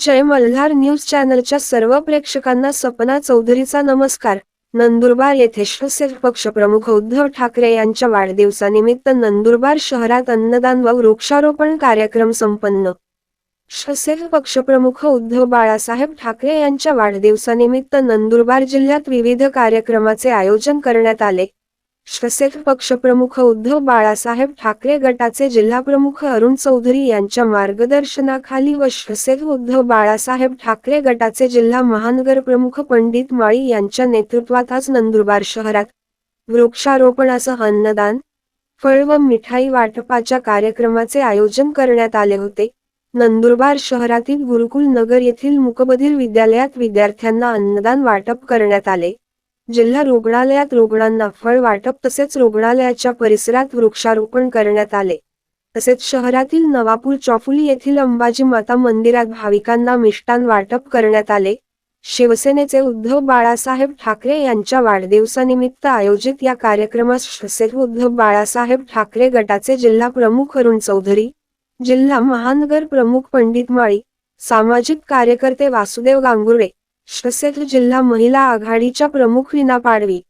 जय Malhar news चॅनलच्या सर्व प्रेक्षकांना सपना चौधरीचा नमस्कार. नंदुरबार येथे शिवसेना पक्षप्रमुख उद्धव ठाकरे यांच्या वाढदिवसानिमित्त नंदुरबार शहरात अन्नदान व वृक्षारोपण कार्यक्रम संपन्न. शिवसेना पक्षप्रमुख उद्धव बाळासाहेब ठाकरे यांच्या वाढदिवसानिमित्त नंदुरबार जिल्ह्यात विविध कार्यक्रमाचे आयोजन करण्यात आले. शिवसेना पक्षप्रमुख उद्धव बाळासाहेब ठाकरे गटाचे जिल्हाप्रमुख अरुण चौधरी यांच्या मार्गदर्शनाखाली व शिवसेना उद्धव बाळासाहेब ठाकरे गटाचे जिल्हा महानगर प्रमुख पंडित माळी यांच्या नेतृत्वात आज नंदुरबार शहरात वृक्षारोपणासह अन्नदान फळ व मिठाई वाटपाच्या कार्यक्रमाचे आयोजन करण्यात आले होते. नंदुरबार शहरातील गुरुकुल नगर येथील मुकबधीर विद्यालयात विद्यार्थ्यांना अन्नदान वाटप करण्यात आले. जिल्हा रुग्णालयात रुग्णांना फळ वाटप तसेच रुग्णालयाच्या परिसरात वृक्षारोपण करण्यात आले. तसेच शहरातील नवापूर चौफुली येथील अंबाजी माता मंदिरात भाविकांना मिष्टान वाटप करण्यात आले. शिवसेनेचे उद्धव बाळासाहेब ठाकरे यांच्या वाढदिवसानिमित्त आयोजित या कार्यक्रमात शिवसेना उद्धव बाळासाहेब ठाकरे गटाचे जिल्हा प्रमुख अरुण चौधरी जिल्हा महानगर प्रमुख पंडित माळी सामाजिक कार्यकर्ते वासुदेव गांगुर्डे शिवसेना जिल्हा महिला आघाडीच्या प्रमुख विना पाडवी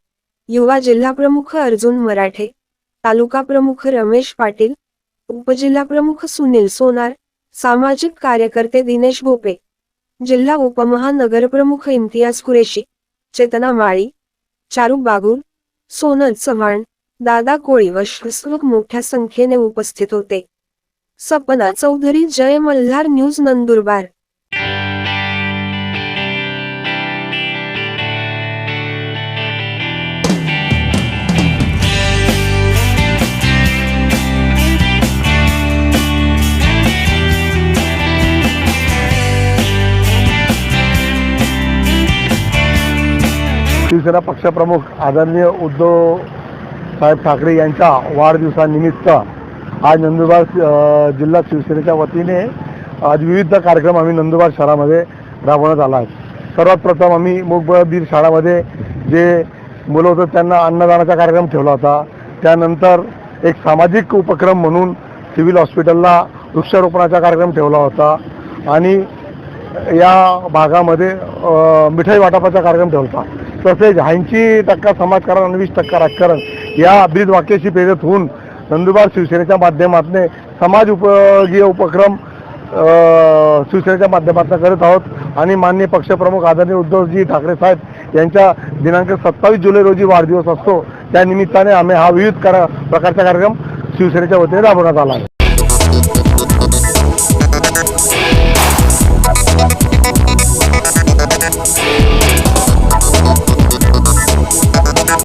युवा जिल्हा प्रमुख अर्जुन मराठे तालुका प्रमुख रमेश पाटील उपजिल्हा प्रमुख सुनील सोनार सामाजिक कार्यकर्ते दिनेश भोपे जिल्हा उपमहानगर प्रमुख इम्तियाज कुरेशी चेतना माळी चारू बागुल सोनल चव्हाण दादा कोळी व शिवसलोक मोठ्या संख्येने उपस्थित होते. सपना चौधरी जय मल्हार न्यूज नंदुरबार. शिवसेना पक्षप्रमुख आदरणीय उद्धव साहेब ठाकरे यांच्या वाढदिवसानिमित्त आज नंदुरबार जिल्हा शिवसेनेच्या वतीने आज विविध कार्यक्रम आम्ही नंदुरबार शहरामध्ये राबवण्यात आला आहे. सर्वात प्रथम आम्ही मुगबीर शाळामध्ये जे मुलं होतं त्यांना अन्नदानाचा कार्यक्रम ठेवला होता. त्यानंतर एक सामाजिक उपक्रम म्हणून सिव्हिल हॉस्पिटलला वृक्षारोपणाचा कार्यक्रम ठेवला होता. आणि या भागामध्ये मिठाई वाटपाचा कार्यक्रम ठेवला होता. तसेच ऐंशी टक्का समाजकारण आणि वीस टक्का राजकारण या ब्रीद वाक्याशी प्रेरित होऊन नंदुरबार शिवसेनेच्या माध्यमातून समाज उपयोगीय उपक्रम शिवसेनेच्या माध्यमातून करत आहोत. आणि माननीय पक्षप्रमुख आदरणीय उद्धवजी ठाकरे साहेब यांच्या दिनांक सत्तावीस जुलै रोजी वाढदिवस असतो. त्या निमित्ताने आम्ही हा विविध करा प्रकारचा कार्यक्रम शिवसेनेच्या वतीने राबवण्यात आला आहे.